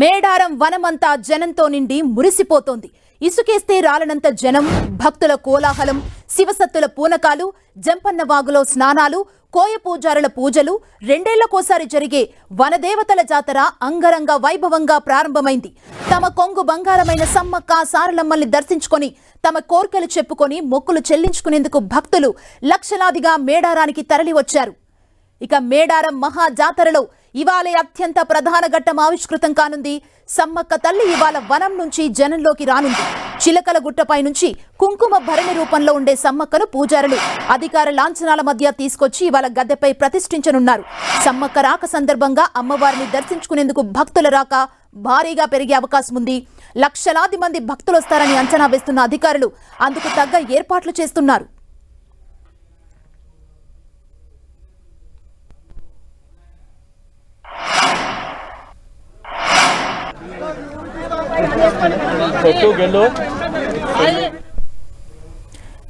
మేడారం వనమంతా జనంతో నిండి మురిసిపోతోంది. ఇసుకేస్తే రాలనంత జనం భక్తుల కోలాహలం శివసత్తుల పూనకాలు జంపన్న వాగులో స్నానాలు కోయ పూజారుల పూజలు రెండేళ్ళకోసారి జరిగే వనదేవతల జాతర అంగరంగ వైభవంగా ప్రారంభమైంది. తమ కొంగు బంగారమైన సమ్మక్క సారలమ్మల్ని దర్శించుకొని తమ కోర్కెలు చెప్పుకొని మొక్కులు చెల్లించుకునేందుకు భక్తులు లక్షలాదిగా మేడారానికి తరలివచ్చారు. ఇక మేడారం మహా జాతరలో ఇవాళ అత్యంత ప్రధాన ఘట్టం ఆవిష్కృతం కానుంది. సమ్మక్క తల్లి ఇవాళ వనం నుంచి జనంలోకి రానుంది. చిలకల గుట్టపై నుంచి కుంకుమ భరణి రూపంలో ఉండే సమ్మక్కను పూజారులు అధికార లాంఛనాల మధ్య తీసుకొచ్చి ఇవాళ గద్దెపై ప్రతిష్ఠించనున్నారు. సమ్మక్క రాక సందర్భంగా అమ్మవారిని దర్శించుకునేందుకు భక్తుల రాక భారీగా పెరిగే అవకాశం ఉంది. లక్షలాది మంది భక్తులు వస్తారని అంచనా వేస్తున్న అధికారులు అందుకు తగ్గ ఏర్పాట్లు చేస్తున్నారు.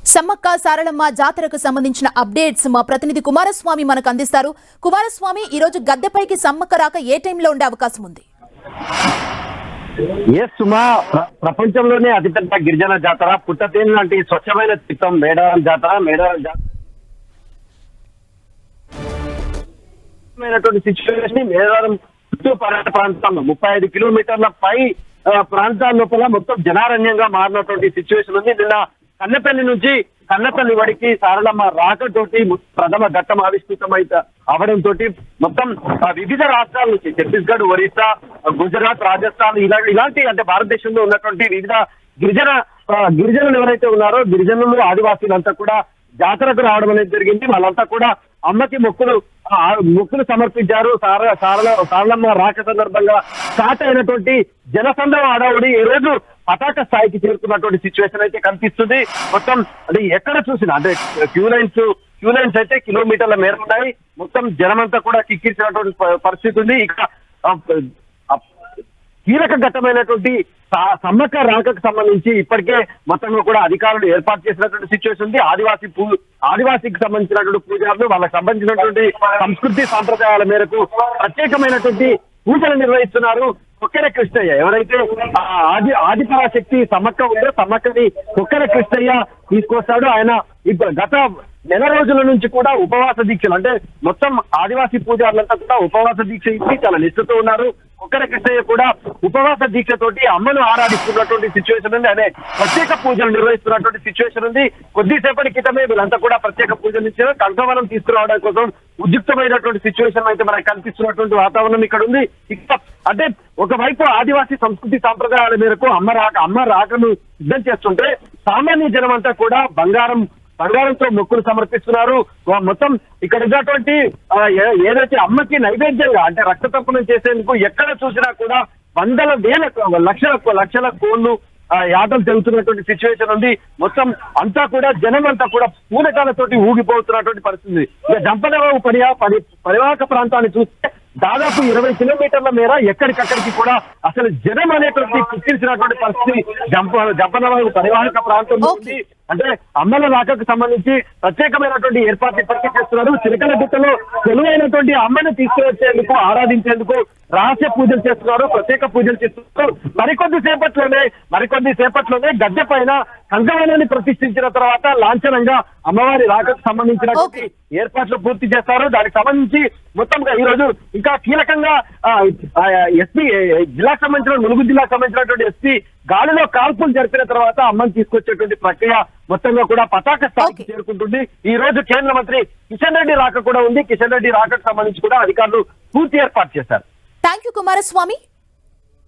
సమ్మక్క సారళమ్మ జాతరకు సంబంధించిన అప్డేట్స్ మా ప్రతినిధి కుమారస్వామి మనకు అందిస్తారు. కుమారస్వామి ఈ రోజు గద్దెపైకి సమ్మక్క రాక ఏ టైంలో ఉండే అవకాశం ఉంది? ఎస్ సుమా ప్ర- ప్రపంచంలోనే అతిపెద్ద గిరిజన జాతర. పుట్టతేను లాంటి స్వచ్ఛమైన చిత్తం మేడారం జాతర మేడారం జాతర సిచ్యువేషన్ మేడారం చుట్టూ పర్యటన ప్రాంతాల్లో ముప్పై ఐదు కిలోమీటర్ల పై ప్రాంతాల లోపల మొత్తం జనారణ్యంగా మారినటువంటి సిచ్యువేషన్ ఉంది. నిన్న కన్నపల్లి నుంచి కన్నపల్లి వడికి సారలమ్మ రాకతోటి ప్రథమ ఘట్టం ఆవిష్కృతమైతే అవడంతో మొత్తం వివిధ రాష్ట్రాల నుంచి ఛత్తీస్గఢ్ ఒరిస్సా గుజరాత్ రాజస్థాన్ ఇలా ఇలాంటి అంటే భారతదేశంలో ఉన్నటువంటి వివిధ గిరిజన గిరిజనులు ఎవరైతే ఉన్నారో గిరిజనులు ఆదివాసీలంతా కూడా జాతరకు రావడం అనేది జరిగింది. వాళ్ళంతా కూడా అమ్మకి మొక్కులు మొక్కులు సమర్పించారు. సార సారల సారలమ్మ రాక సందర్భంగా స్టార్ట్ అయినటువంటి జనసందం ఆడవుడి ఈ రోజు పతాక స్థాయికి చేరుకున్నటువంటి సిచ్యువేషన్ అయితే కనిపిస్తుంది. మొత్తం అంటే ఎక్కడ చూసినా అంటే క్యూ లైన్స్ క్యూ లైన్స్ అయితే కిలోమీటర్ల మేర ఉన్నాయి. మొత్తం జనమంతా కూడా కిక్కిరిచినటువంటి ప- పరిస్థితి ఉంది. ఇక కీలక ఘట్టమైనటువంటి స- సమ్మక్క రాకకు సంబంధించి ఇప్పటికే మొత్తంగా కూడా అధికారులు ఏర్పాటు చేసినటువంటి సిచ్యువేషన్ ఉంది. ఆదివాసీ పూ ఆదివాసీకి సంబంధించినటువంటి పూజారులు వాళ్ళకి సంబంధించినటువంటి సంస్కృతి సాంప్రదాయాల మేరకు ప్రత్యేకమైనటువంటి పూజలు నిర్వహిస్తున్నారు కొక్కెర కృష్ణయ్య. ఎవరైతే ఆది ఆదిపరాశక్తి సమ్మక్క ఉందో సమ్మక్కని కొక్కెర కృష్ణయ్య తీసుకొస్తాడు ఆయన ఇప్పుడు గత నెల రోజుల నుంచి కూడా ఉపవాస దీక్షలు అంటే మొత్తం ఆదివాసీ పూజారులంతా కూడా ఉపవాస దీక్ష ఇచ్చి చాలా నిష్ఠతో ఉన్నారు. కుక్కర కృష్ణయ్య కూడా ఉపవాస దీక్ష తోటి అమ్మను ఆరాధిస్తున్నటువంటి సిచ్యువేషన్ ఉంది. అదే ప్రత్యేక పూజలు నిర్వహిస్తున్నటువంటి సిచ్యువేషన్ ఉంది. కొద్దిసేపటి క్రితమే వీళ్ళంతా కూడా ప్రత్యేక పూజలు ఇచ్చారు. కంఠవనం తీసుకురావడం కోసం ఉద్యుక్తమైనటువంటి సిచ్యువేషన్ అయితే మనకు కనిపిస్తున్నటువంటి వాతావరణం ఇక్కడ ఉంది. ఇక్కడ అంటే ఒకవైపు ఆదివాసీ సంస్కృతి సాంప్రదాయాల మేరకు అమ్మ రాక అమ్మ రాకను సిద్ధం చేస్తుంటే సామాన్య జనం అంతా కూడా బంగారం బంగారంతో మొక్కులు సమర్పిస్తున్నారు మొత్తం ఇక్కడ ఉన్నటువంటి ఏదైతే అమ్మకి నైవేద్యంగా అంటే రక్త తప్పనం చేసేందుకు ఎక్కడ చూసినా కూడా వందల వేల లక్షల లక్షల కోళ్ళు యాటలు తెగుతున్నటువంటి సిచ్యువేషన్ ఉంది మొత్తం అంతా కూడా జనం అంతా కూడా పూనకాలతోటి ఊగిపోతున్నటువంటి పరిస్థితి ఇక జంపనబాబు పరి పరివాహక ప్రాంతాన్ని చూస్తే దాదాపు ఇరవై కిలోమీటర్ల మేర ఎక్కడికక్కడికి కూడా అసలు జనం అనేటువంటి పుట్టించినటువంటి పరిస్థితి జంప జంపనబాబు పరివాహక ప్రాంతంలో ఉంది అంటే అమ్మల రాకకు సంబంధించి ప్రత్యేకమైనటువంటి ఏర్పాట్లు ఇప్పటికే చేస్తున్నారు. చిలకల గుట్టలో తెలివైనటువంటి అమ్మను తీసుకువచ్చేందుకు ఆరాధించేందుకు రహస్య పూజలు చేస్తున్నారు ప్రత్యేక పూజలు చేస్తున్నారు. మరికొద్ది సేపట్లోనే మరికొద్ది సేపట్లోనే గద్దె పైన కంకణాన్ని ప్రతిష్ఠించిన తర్వాత లాంఛనంగా అమ్మవారి రాకకు సంబంధించినటువంటి ఏర్పాట్లు పూర్తి చేస్తారు. దానికి సంబంధించి మొత్తంగా ఈ రోజు ఇంకా కీలకంగా ఎస్పీ జిల్లాకు సంబంధించిన ములుగు జిల్లాకు సంబంధించినటువంటి ఎస్పీ గాలిలో కాల్పులు జరిపిన తర్వాత అమ్మని తీసుకొచ్చేటువంటి ప్రక్రియ మొత్తంగా కూడా పతాక స్థాయికి. చేరుకుంటుంది. ఈ రోజు కేంద్ర మంత్రి కిషన్ రెడ్డి రాక కూడా ఉంది. కిషన్ రెడ్డి రాకకు సంబంధించి కూడా అధికారులు పూర్తి ఏర్పాటు చేశారు. Thank you Kumaraswamy.